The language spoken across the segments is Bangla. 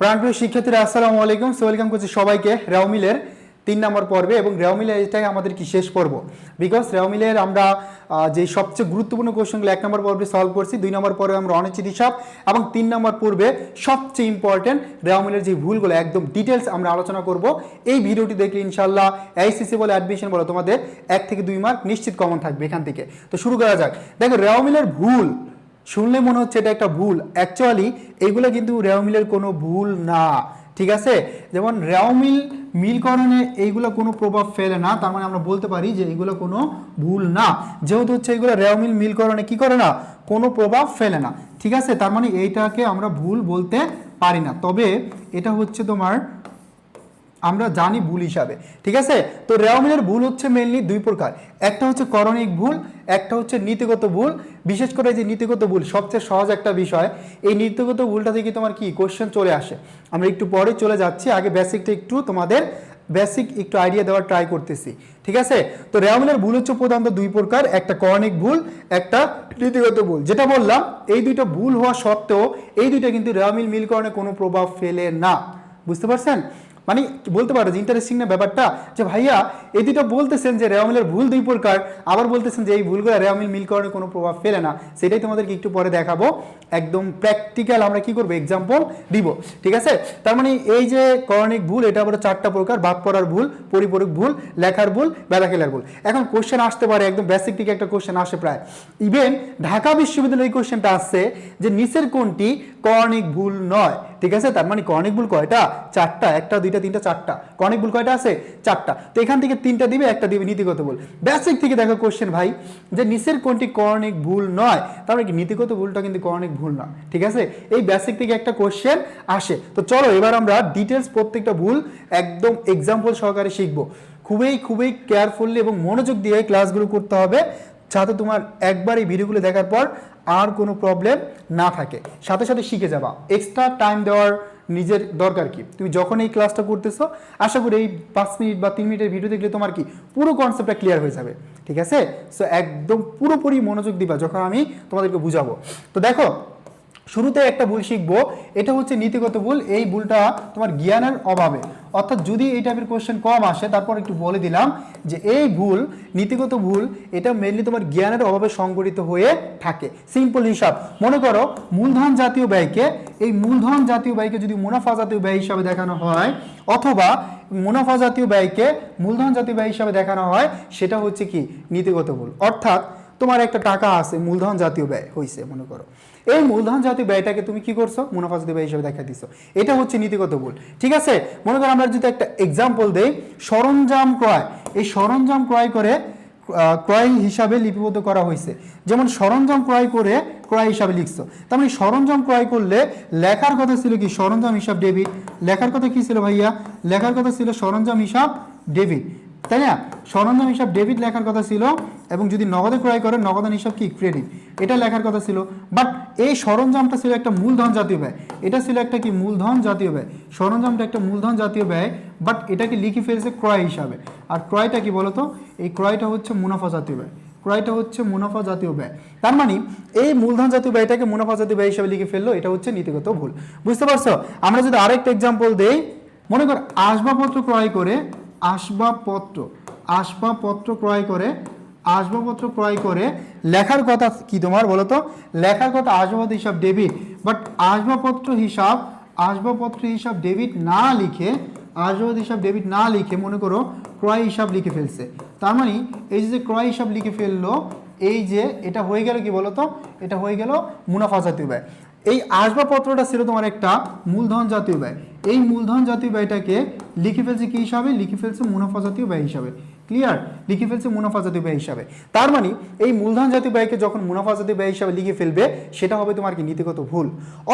প্রাণপ্রিয় শিক্ষার্থীরা, আসসালামু আলাইকুম। সো, ওয়েলকাম করছি সবাইকে রেওমিলের তিন নম্বর পর্বে এবং রেওমিলের এটাই আমাদের কি শেষ পর্ব। বিকজ রেওমিলের আমরা যে সবচেয়ে গুরুত্বপূর্ণ কোশ্চেনগুলো এক নম্বর পর্বে সলভ করছি, দুই নম্বর পর্বে আমরা অনিশ্চিত হিসাব এবং তিন নম্বর পর্বে সবচেয়ে ইম্পর্টেন্ট রেওমিলের যে ভুলগুলো, একদম ডিটেলস আমরা আলোচনা করব। এই ভিডিওটি দেখলে ইনশাল্লাহ এইসিসি বলে অ্যাডমিশন বলো, তোমাদের এক থেকে দুই মার্ক নিশ্চিত কমন থাকবে এখান থেকে। তো শুরু করা যাক। দেখো রেওমিলের ভুল শুনলে মনে হচ্ছে এটা একটা ভুল। অ্যাকচুয়ালি এইগুলো কিন্তু রেওমিলের কোনো ভুল না। ঠিক আছে? যেমন রেওমিল মিলকরণে এইগুলো কোনো প্রভাব ফেলে না। তার মানে আমরা বলতে পারি যে এগুলো কোনো ভুল না। যেহেতু হচ্ছে এগুলো রেওমিল মিলকরণে কি করে না? কোনো প্রভাব ফেলে না। ঠিক আছে? তার মানে এইটাকে আমরা ভুল বলতে পারি না। তবে এটা হচ্ছে তোমার আমরা জানি ভুল হিসাবে, ঠিক আছে? তো রেওমিলের ভুল হচ্ছে মেনলি দুই প্রকার। একটা হচ্ছে করণিক ভুল, একটা হচ্ছে নীতিগত ভুল। বিশেষ করে যে নীতিগত ভুল, সবচেয়ে সহজ একটা বিষয়, এই নীতিগত ভুলটা থেকে তোমার কি কোশ্চেন চলে আসে? আমরা একটু পরে চলে যাচ্ছি, আগে বেসিকটা একটু তোমাদের বেসিক একটু আইডিয়া দেওয়ার ট্রাই করতেছি, ঠিক আছে? তো রেওমিলের ভুল হচ্ছে প্রধানত দুই প্রকার, একটা করণিক ভুল, একটা নীতিগত ভুল। যেটা বললাম, এই দুইটা ভুল হওয়া সত্ত্বেও, এই দুইটা কিন্তু রেওমিল মিলকরণে কোনো প্রভাব ফেলে না। বুঝতে পারছেন? মানে বলতে পারো যে ইন্টারেস্টিং না ব্যাপারটা? যে ভাইয়া এই দুটো বলতেছেন যে রেওমিলের ভুল দুই প্রকার, আবার বলতেছেন যে এই ভুলগুলো রেওমিল মিলকরণে কোনো প্রভাব ফেলে না। সেটাই তোমাদেরকে একটু পরে দেখাবো। একদম প্র্যাকটিক্যাল আমরা কি করব? এক্সাম্পল দিব, ঠিক আছে? তার মানে এই যে করণিক ভুল, এটা আবার চারটা প্রকার, বাদ পড়ার ভুল, পরিপূরক ভুল, লেখার ভুল, বেলা খেলার ভুল। এখন কোশ্চেন আসতে পারে, একদম বেসিক থেকে একটা কোশ্চেন আসে প্রায়। ইভেন ঢাকা বিশ্ববিদ্যালয়ে এই কোশ্চেনটা আসছে যে নিচের কোনটি করণিক ভুল নয়? ঠিক আছে? তার মানে কনিক ভুল কয়টা? চারটা। একটা, দুইটা, তিনটা, চারটা। কনিক ভুল কয়টা আছে? চারটা। তো এখান থেকে তিনটা দিবে, একটা দিবে, নীতিগত ভুল। বেসিক থেকে দেখো কোশ্চেন ভাই, যে নিচের কোনটি কর্ণিক ভুল নয় তারপরে কি নীতিগত ভুলটা কিন্তু কর্ণিক ভুল না ঠিক আছে? এই বেসিক থেকে একটা কোশ্চেন আসে। তো চলো এবার আমরা ডিটেলস প্রত্যেকটা ভুল একদম এক্সাম্পল সহকারে শিখব। খুবই খুবই কেয়ারফুললি এবং মনোযোগ দিয়ে ক্লাসগুলো করতে হবে, যাতে তোমার একবার এই ভিডিওগুলো দেখার পর আর কোনো প্রবলেম না থাকে। সাথে সাথে শিখে যাবা। এক্সট্রা টাইম দেওয়ার নিজের দরকার কি? তুমি যখন এই ক্লাসটা করতেছো, আশা করি এই পাঁচ মিনিট বা তিন মিনিটের ভিডিও দেখলে তোমার কি পুরো কনসেপ্টটা ক্লিয়ার হয়ে যাবে। ঠিক আছে? সো একদম পুরোপুরি মনোযোগ দিবা যখন আমি তোমাদেরকে বুঝাবো। তো দেখো শুরুতে একটা ভুল শিখব। এটা হচ্ছে নীতিগত ভুল। এই ভুলটা তোমার জ্ঞানের অভাবে। অর্থাৎ যদি এই টাইপের কোশ্চেন কম আসে, তারপর একটু বলে দিলাম যে এই ভুল, নীতিগত ভুল, এটা মেনলি তোমার জ্ঞানের অভাবে সংগঠিত হয়ে থাকে। সিম্পল হিসাব। মনে করো, মূলধন জাতীয় ব্যয়কে, এই মূলধন জাতীয় ব্যয়কে যদি মুনাফা জাতীয় ব্যয় হিসাবে দেখানো হয়, অথবা মুনাফা জাতীয় ব্যয়কে মূলধন জাতীয় ব্যয় হিসাবে দেখানো হয়, সেটা হচ্ছে কি? নীতিগত ভুল। অর্থাৎ তোমার একটা টাকা আছে, মূলধন জাতীয় ব্যয় হয়েছে মনে করো। এই মূলধন জাতীয় ব্যয়টাকে তুমি কি করছ? মুনাফা জাতীয় ব্যয় হিসেবে দেখা দিছো। এটা হচ্ছে নীতিগত ভুল, ঠিক আছে? মনে করো আমরা যদি একটা এক্সাম্পল দেই, সরঞ্জাম ক্রয়। এই সরঞ্জাম ক্রয় করে ক্রয় হিসাবে লিপিবদ্ধ করা হয়েছে। যেমন সরঞ্জাম ক্রয় করে ক্রয় হিসাবে লিখছো। তার মানে সরঞ্জাম ক্রয় করলে লেখার কথা ছিল কি? সরঞ্জাম হিসাব ডেবিট। লেখার কথা কি ছিল ভাইয়া? লেখার কথা ছিল সরঞ্জাম হিসাব ডেবিট। তাই না? সরঞ্জাম হিসাব ডেবিট লেখার কথা ছিল এবং যদি নগদে ক্রয় করে নগদান হিসাব কি? ক্রেডিট। এটা লেখার কথা ছিল। বাট এই সরঞ্জামটা ছিল একটা মূলধন জাতীয় ব্যয়। এটা ছিল একটা কি? মূলধন জাতীয় ব্যয়। সরঞ্জামটা একটা মূলধন জাতীয় ব্যয়, বাট এটাকে লিখে ফেলছে ক্রয় হিসাবে। আর ক্রয়টা কি বলতো? এই ক্রয়টা হচ্ছে মুনাফা জাতীয় ব্যয়। ক্রয়টা হচ্ছে মুনাফা জাতীয় ব্যয়। তার মানে এই মূলধন জাতীয় ব্যয়টাকে মুনাফা জাতীয় ব্যয় হিসাবে লিখে ফেলল, এটা হচ্ছে নীতিগত ভুল। বুঝতে পারছ? আমরা যদি আরেকটা এক্সাম্পল দেই, মনে কর আসবাবপত্র ক্রয় করে আসবাবপত্র আসবাবপত্র ক্রয় করে, আসবাবপত্র ক্রয় করে লেখার কথা কি তোমার বলো তো? লেখার কথা আসবাবপত্র হিসাব ডেবিট বাট আসবাবপত্র হিসাব আসবাবপত্র হিসাব ডেবিট না লিখে, আসবাবপত্র হিসাব ডেবিট না লিখে মনে করো ক্রয় হিসাব লিখে ফেলছে। তার মানে এই যে ক্রয় হিসাব লিখে ফেলল, এই যে এটা হয়ে গেল কি বলতো এটা হয়ে গেল মুনাফা জাতীয় ব্যয়। এই আসবাবপত্রটা ছিল তোমার একটা মূলধন জাতীয় ব্যয়। এই মূলধন জাতীয় ব্যয়টাকে লিখে ফেলছে কি হিসাবে? লিখে ফেলছে মুনাফা জাতীয় ব্যয় হিসাবে। ক্লিয়ার লিখে ফেলছে মুনাফা জাতীয় ব্যয় হিসাবে। তার মানে এই মূলধন জাতীয় ব্যয়কে যখন মুনাফা জাতীয় ব্যয় হিসাবে লিখে ফেলবে, সেটা হবে তোমার কি নীতিগত ভুল।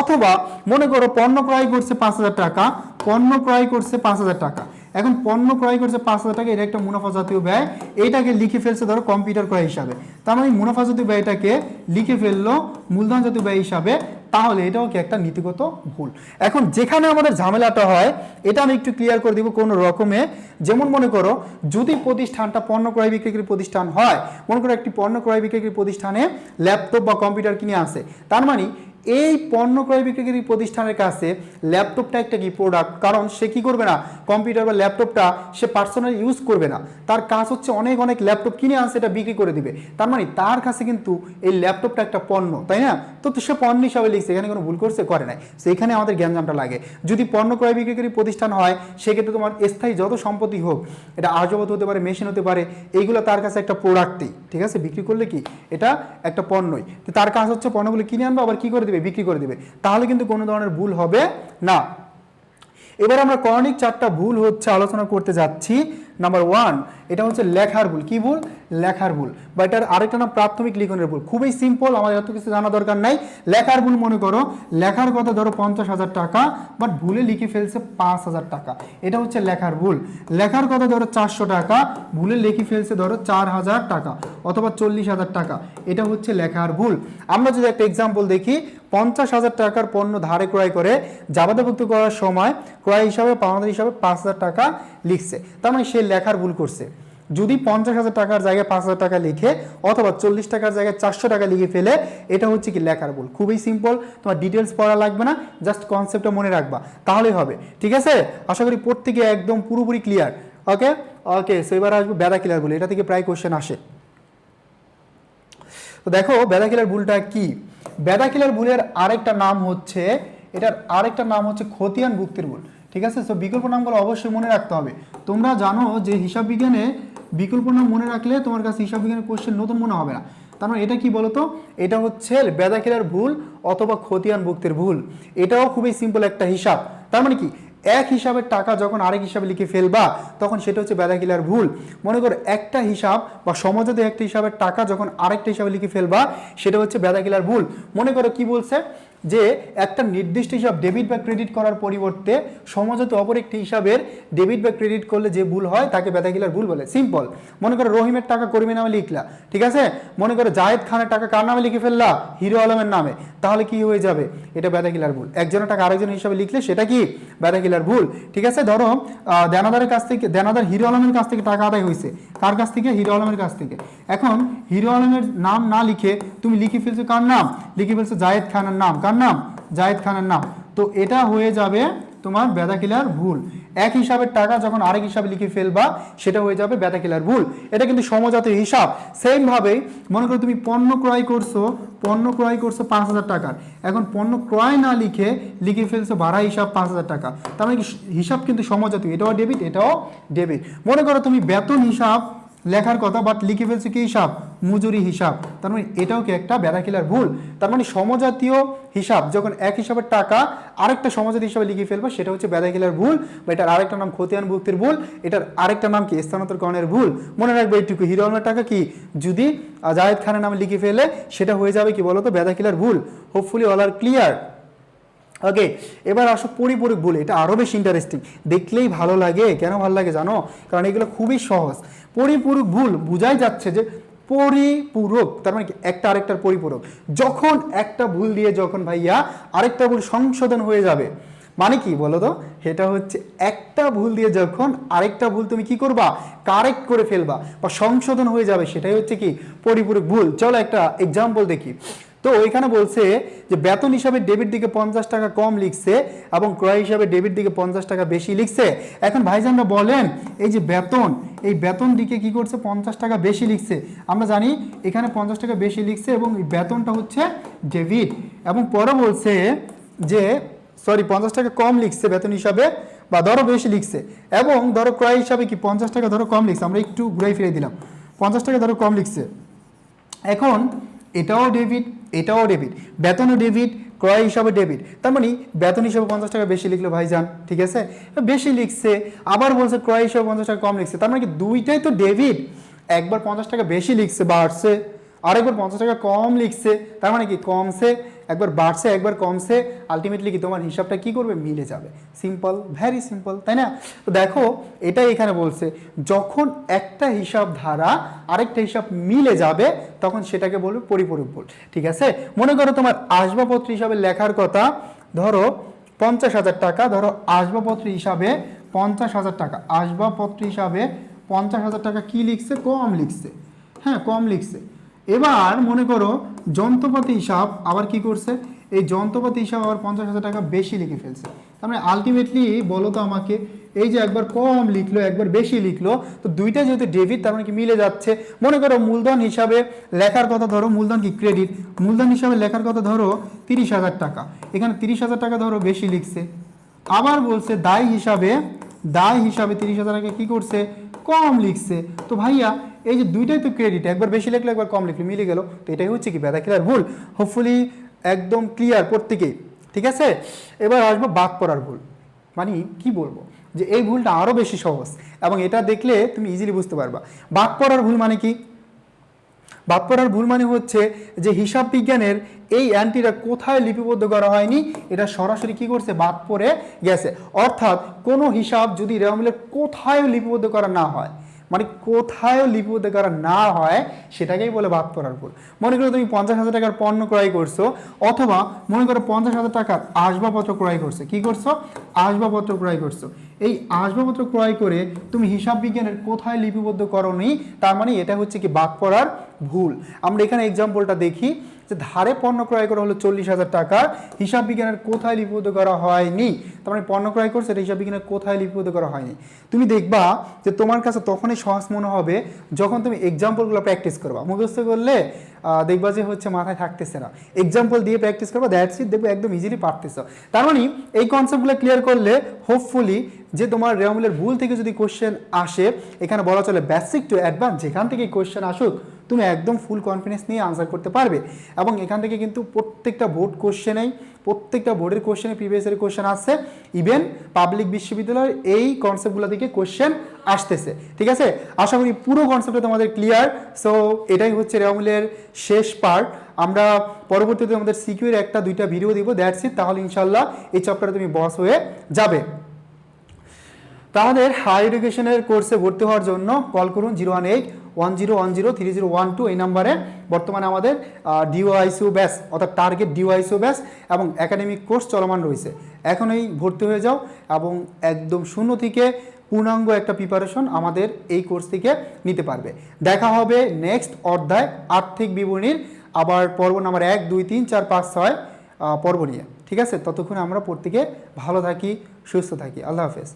অথবা মনে করো পণ্য ক্রয় করছে পাঁচ হাজার টাকা, পণ্য ক্রয় করছে পাঁচ হাজার টাকা। এখন পণ্য ক্রয় করছে পাঁচ হাজার টাকা, এটা একটা মুনাফা জাতীয় ব্যয়। এটাকে লিখে ফেলছে ধরো কম্পিউটার ক্রয় হিসাবে। তার মানে মুনাফা জাতীয় ব্যয়টাকে লিখে ফেলল মূলধন জাতীয় ব্যয় হিসাবে। তাহলে এটাও কি একটা নীতিগত ভুল? এখন যেখানে আমাদের ঝামেলাটা হয়, এটা আমি একটু ক্লিয়ার করে দিব কোনো রকমে। যেমন মনে করো, যদি প্রতিষ্ঠানটা পণ্য ক্রয় বিক্রির প্রতিষ্ঠান হয়, মনে করো একটি পণ্য ক্রয় বিক্রির প্রতিষ্ঠানে ল্যাপটপ বা কম্পিউটার কিনে আসে তার মানে এই পণ্য ক্রয় বিক্রিকারী প্রতিষ্ঠানের কাছে ল্যাপটপটা একটা কি প্রোডাক্ট কারণ সে কি করবে না? কম্পিউটার বা ল্যাপটপটা সে পার্সোনাল ইউজ করবে না। তার কাজ হচ্ছে অনেক অনেক ল্যাপটপ কিনে আনছে, এটা বিক্রি করে দিবে। তার মানে তার কাছে কিন্তু এই ল্যাপটপটা একটা পণ্য, তাই না? তো তো সে পণ্য হিসাবে লিখছে, এখানে কোনো ভুল করছে? করে নাই। সেইখানে আমাদের জ্ঞানজামটা লাগে। যদি পণ্য ক্রয় বিক্রিকারী প্রতিষ্ঠান হয়, সেক্ষেত্রে তোমার স্থায়ী যত সম্পত্তি হোক, এটা আজবত হতে পারে, মেশিন হতে পারে, এইগুলো তার কাছে একটা প্রোডাক্টই ঠিক আছে? বিক্রি করলে কি? এটা একটা পণ্যই। তো তার কাজ হচ্ছে পণ্যগুলো কিনে আনবে, আবার কি করে দেবে, বিক্রি করে দেবে। তাহলে কিন্তু কোনো ধরনের ভুল হবে না। এবার আমরা করণিক চারটা ভুল হচ্ছে আলোচনা করতে যাচ্ছি। নাম্বার ওয়ান এটা হচ্ছে লেখার ভুল। কি ভুল? লেখার ভুল। বা এটার আরেকটা নাম প্রাথমিক লিখনের ভুল। খুবই সিম্পল আমাদের এত কিছু জানা দরকার নাই। লেখার ভুল মনে করো, লেখার কথা ধরো পঞ্চাশ হাজার টাকা বাট ভুলে লিখে ফেলছে পাঁচ হাজার টাকা। এটা হচ্ছে লেখার ভুল। লেখার কথা ধরো চারশো টাকা, ভুলে লিখে ফেলছে ধরো চার হাজার টাকা অথবা চল্লিশ হাজার টাকা। এটা হচ্ছে লেখার ভুল। আমরা যদি একটা এক্সাম্পল দেখি, পঞ্চাশ হাজার টাকার পণ্য ধারে ক্রয় করে জাবাদাভুক্ত করার সময়, ক্রয় হিসাবে পাওনাদার হিসাবে পাঁচ হাজার টাকা লিখছে। তার মানে সে লেখার ভুল করছে। যদি পঞ্চাশ হাজার টাকার জায়গায় পাঁচ হাজার টাকা লিখে অথবা চল্লিশ টাকার জায়গায় চারশো টাকা লিখে ফেলে, এটা হচ্ছে কি লেখার ভুল। খুবই সিম্পল তোমার ডিটেলস পড়া লাগবে না জাস্ট কনসেপ্টটা মনে রাখবা। তাহলেই হবে, ঠিক আছে? আশা করি প্রত্যেকে একদম পুরোপুরি ক্লিয়ার ওকে ওকে সো এবার আসব বেদা কিলার বলে। এটা থেকে প্রায় কোশ্চেন আসে। তো দেখো, বেদা কিলার ভুলটা কি? বেদাকিলার ভুলের আরেকটা নাম হচ্ছে, এটার আরেকটা নাম হচ্ছে খতিয়ান ভুক্তির ভুল। ঠিক আছে? সো বিকল্প নামগুলো অবশ্যই মনে রাখতে হবে। তোমরা জানো যে হিসাব বিজ্ঞানে বিকল্প নাম মনে রাখলে তোমার কাছে হিসাব বিজ্ঞানের কোশ্চেন নতুন মনে হবে না। তার মানে এটা কি বলতো? এটা হচ্ছে বেদাকিলার ভুল অথবা খতিয়ান ভুক্তির ভুল। এটাও খুবই সিম্পল একটা হিসাব। তার মানে কি? এক হিসাবের টাকা যখন আরেক হিসাবে লিখে ফেলবা, তখন সেটা হচ্ছে বেদাকিলার ভুল। মনে করো একটা হিসাব বা সমাজতে একটা হিসাবের টাকা যখন আরেকটা হিসাবে লিখে ফেলবা, সেটা হচ্ছে বেদাকিলার ভুল। মনে করো কি বলছে? যে একটা নির্দিষ্ট হিসাব ডেবিট বা ক্রেডিট করার পরিবর্তে সমাজত অপর একটি হিসাবের ডেবিট বা ক্রেডিট করলে যে ভুল হয় তাকে বেদাকিলার ভুল বলে। সিম্পল মনে করো রহিমের টাকা কর্মী নামে লিখলা। ঠিক আছে? মনে করো জায়েদ খানের টাকা কার নামে লিখে ফেললা? হিরো আলমের নামে। তাহলে কি হয়ে যাবে? এটা বেদাকিলার ভুল। একজনের টাকা আরেকজন হিসাবে লিখলে সেটা কি? বেদাকিলার ভুল। ঠিক আছে? ধরো দেনাদারের কাছ থেকে, দেনাদার হিরো আলমের কাছ থেকে টাকা আদায় হয়েছে। কার কাছ থেকে? হিরো আলমের কাছ থেকে। এখন হিরো আলমের নাম না লিখে তুমি লিখে ফেলছো কার নাম? লিখে ফেলছো জায়েদ খানের নাম। কার নাম? জায়েদ খানের নাম। তো এটা হয়ে যাবে তোমার বেদাকিলার ভুল। এক হিসাবের টাকা যখন আরেক হিসাবে লিখে ফেলবা, সেটা হয়ে যাবে বেদাকিলার ভুল। এটা কিন্তু সমজাতীয় হিসাব। সেম ভাবেই মনে করো তুমি পণ্য ক্রয় করছ, পণ্য ক্রয় করছ পাঁচ হাজার টাকার। এখন পণ্য ক্রয় না লিখে লিখে ফেলছো ভাড়া হিসাব পাঁচ হাজার টাকা। তার মানে হিসাব কিন্তু সমজাতীয় এটাও ডেবিট এটাও ডেবিট মনে করো তুমি বেতন হিসাব লেখার কথা বাট লিখে ফেলছো কি হিসাব? মজুরি হিসাব। তার মানে এটাও কি একটা বেদাকিলার ভুল? তার মানে সমজাতীয় হিসাব, যখন এক হিসাবের টাকা আরেকটা সমজাতীয় হিসাবে লিখে ফেলব, সেটা হচ্ছে বেদাকিলার ভুল বা এটার আরেকটা নাম খতিয়ান ভুক্তির ভুল, এটার আরেকটা নাম কি? স্থানান্তরকরণের ভুল। মনে রাখবে এইটুকু। হিরো আলমের টাকা কি? যদি জায়েদ খানের নামে লিখে ফেলে, সেটা হয়ে যাবে কি বলতো? বেদাকিলার ভুল। Hopefully all are clear okay এবার আসো পরিপূরক ভুল। এটা আরও বেশি ইন্টারেস্টিং দেখলেই ভালো লাগে। কেন ভালো লাগে জানো? কারণ এগুলো খুবই সহজ। পরিপূরক ভুল, বোঝাই যাচ্ছে যে পরিপূরক, তার মানে কি, একটা আরেকটার পরিপূরক। যখন একটা ভুল দিয়ে যখন ভাইয়া আরেকটা ভুল সংশোধন হয়ে যাবে মানে কি বলো তো সেটা হচ্ছে একটা ভুল দিয়ে যখন আরেকটা ভুল তুমি কি করবা? কারেক্ট করে ফেলবা বা সংশোধন হয়ে যাবে, সেটাই হচ্ছে কি, পরিপূরক ভুল। চলো একটা এক্সাম্পল দেখি। তো ওইখানে বলছে যে বেতন হিসাবে ডেবিট দিকে পঞ্চাশ টাকা কম লিখছে এবং ক্রয় হিসাবে ডেবিট দিকে পঞ্চাশ টাকা বেশি লিখছে। এখন ভাইজানরা বলেন, এই যে বেতন, এই বেতন দিকে কি করছে? পঞ্চাশ টাকা বেশি লিখছে। আমরা জানি এখানে পঞ্চাশ টাকা বেশি লিখছে এবং এই বেতনটা হচ্ছে ডেবিট। এবং পরে বলছে যে, সরি, পঞ্চাশ টাকা কম লিখছে বেতন হিসাবে বা ধরো বেশি লিখছে। এবং ধরো ক্রয় হিসাবে কি পঞ্চাশ টাকা ধরো কম লিখছে? আমরা একটু ঘুরাই ফিরে দিলাম। পঞ্চাশ টাকা ধরো কম লিখছে। এখন এটাও ডেবিট এটাও ডেবিট বেতনও ডেবিট ক্রয় হিসাবে ডেবিট তার মানে বেতন হিসাবে পঞ্চাশ টাকা বেশি লিখলো ভাইজান, ঠিক আছে? বেশি লিখছে, আবার বলছে ক্রয় হিসাবে পঞ্চাশ টাকা কম লিখছে। তার মানে কি দুইটাই তো ডেবিট একবার পঞ্চাশ টাকা বেশি লিখছে, বাড়ছে, আরেকবার পঞ্চাশ টাকা কম লিখছে, তার মানে কি কমছে একবার বাড়ছে, একবার কমছে আলটিমেটলি কি তোমার হিসাবটা কি করবে? মিলে যাবে। সিম্পল ভ্যারি সিম্পল তাই না? তো দেখো, এটাই এখানে বলছে, যখন একটা হিসাব ধারা আরেকটা হিসাব মিলে যাবে, তখন সেটাকে বলবে পরিপূরক ঠিক আছে? মনে করো তোমার আসবাবপত্র হিসাবে লেখার কথা, ধরো পঞ্চাশ হাজার টাকা, ধরো আসবাবপত্র হিসাবে পঞ্চাশ হাজার টাকা, আসবাবপত্র হিসাবে পঞ্চাশ হাজার টাকা কি লিখছে? কম লিখছে। হ্যাঁ কম লিখছে। এবার মনে করো যন্ত্রপাতি হিসাব আবার কি করছে? এই যন্ত্রপাতি হিসাব আবার পঞ্চাশ হাজার টাকা বেশি লিখে ফেলছে। তার মানে আলটিমেটলি বলো তো আমাকে, এই যে একবার কম লিখলো, একবার বেশি লিখলো, তো দুইটা যেহেতু ডেবিট তার মানে কি মিলে যাচ্ছে? মনে করো মূলধন হিসাবে লেখার কথা ধরো, মূলধন কি ক্রেডিট মূলধন হিসাবে লেখার কথা ধরো তিরিশ হাজার টাকা। এখানে তিরিশ হাজার টাকা ধরো বেশি লিখছে। আবার বলছে দায় হিসাবে দায় হিসাবে তিরিশ হাজার টাকা কি করছে? কম লিখছে। তো ভাইয়া এই যে দুইটাই তো ক্রেডিট একবার বেশি লিখলে, একবার কম লিখলে, মিলে গেল। তো এটাই হচ্ছে কি ব্যাধা খেলার ভুল? হোপফুলি একদম ক্লিয়ার প্রত্যেকেই ঠিক আছে? এবার আসব বাদ পড়ার ভুল। মানে কি বলব? যে এই ভুলটা আরও বেশি সহজ, এবং এটা দেখলে তুমি ইজিলি বুঝতে পারবা। বাদ পড়ার ভুল মানে কি? বাদ পড়ার ভুল মানে হচ্ছে যে হিসাব বিজ্ঞানের এই অ্যান্টিটা কোথায় লিপিবদ্ধ করা হয়নি, এটা সরাসরি কি করছে? বাদ পড়ে গেছে। অর্থাৎ কোনো হিসাব যদি রেওয়ামিলের কোথায় লিপিবদ্ধ করা না হয় মানে কোথায়ও লিপিবদ্ধ করা না হয়, সেটাকেই বলে বাদ পড়ার ভুল। মনে করো তুমি পঞ্চাশ হাজার টাকার পণ্য ক্রয় করছ, অথবা মনে করো পঞ্চাশ হাজার টাকার আসবাবপত্র ক্রয় করছ। কি করছ? আসবাবপত্র ক্রয় করছ। এই আসবাবপত্র ক্রয় করে তুমি হিসাব বিজ্ঞানের কোথায় লিপিবদ্ধ করনি তার মানে এটা হচ্ছে কি বাদ পড়ার ভুল। আমরা এখানে এক্সাম্পলটা দেখি। যে ধারে পণ্য ক্রয় করা হলো চল্লিশ হাজার টাকা, হিসাব বিজ্ঞানের কোথায় লিপিবদ্ধ করা হয়নি। তার মানে পণ্য ক্রয় করছে, এটা হিসাব বিজ্ঞানের কোথায় লিপিবদ্ধ করা হয়নি। তুমি দেখবা যে তোমার কাছে তখনই সহজ মনে হবে যখন তুমি এক্সাম্পলগুলো প্র্যাকটিস করবা। মুখস্থ করলে দেখবা যে হচ্ছে মাথায় থাকতেছে না। এক্সাম্পল দিয়ে প্র্যাকটিস করবা দ্যাটস ইট দেখবে একদম ইজিলি পারতেছ। তার মানে এই কনসেপ্টগুলো ক্লিয়ার করলে হোপফুলি যে তোমার রেওমিলের ভুল থেকে যদি কোশ্চেন আসে, এখানে বলা চলে বেসিক টু অ্যাডভান্স যেখান থেকে কোশ্চেন আসুক তুমি একদম ফুল কনফিডেন্স নিয়ে আনসার করতে পারবে। এবং এখান থেকে কিন্তু প্রত্যেকটা বোর্ড কোশ্চেনেই প্রত্যেকটা বোর্ডের কোশ্চেনে প্রিভিয়াস এর কোশ্চেন আসছে। ইভেন পাবলিক বিশ্ববিদ্যালয়ের এই কনসেপ্টগুলো থেকে কোশ্চেন আসতেছে। ঠিক আছে? আশা করি পুরো কনসেপ্টটা তোমাদের ক্লিয়ার সো এটাই হচ্ছে রেওমিলের শেষ পার্ট আমরা পরবর্তীতে আমাদের সিকিউর একটা, দুইটা ভিডিও দিব দ্যাটস ইট তাহলে ইনশাল্লাহ এই চ্যাপ্টারে তুমি বস হয়ে যাবে। তাহলে হাই এডুকেশনের কোর্সে ভর্তি হওয়ার জন্য কল করুন zero one eight one zero one zero three zero one two এই নাম্বারে বর্তমানে আমাদের ডিওআইসিউ ব্যাস অর্থাৎ টার্গেট ডিওআইসিউ ব্যাস এবং একাডেমিক কোর্স চলমান রয়েছে। এখনই ভর্তি হয়ে যাও এবং একদম শূন্য থেকে পূর্ণাঙ্গ একটা প্রিপারেশন আমাদের এই কোর্স থেকে নিতে পারবে। দেখা হবে নেক্সট অধ্যায় আর্থিক বিবরণীর, আবার পর্ব নাম্বার এক, দুই, তিন, চার, পাঁচ, ছয় পর্ব নিয়ে। ঠিক আছে? ততক্ষণে আমরা প্রত্যেকে ভালো থাকি, সুস্থ থাকি। আল্লাহ হাফেজ।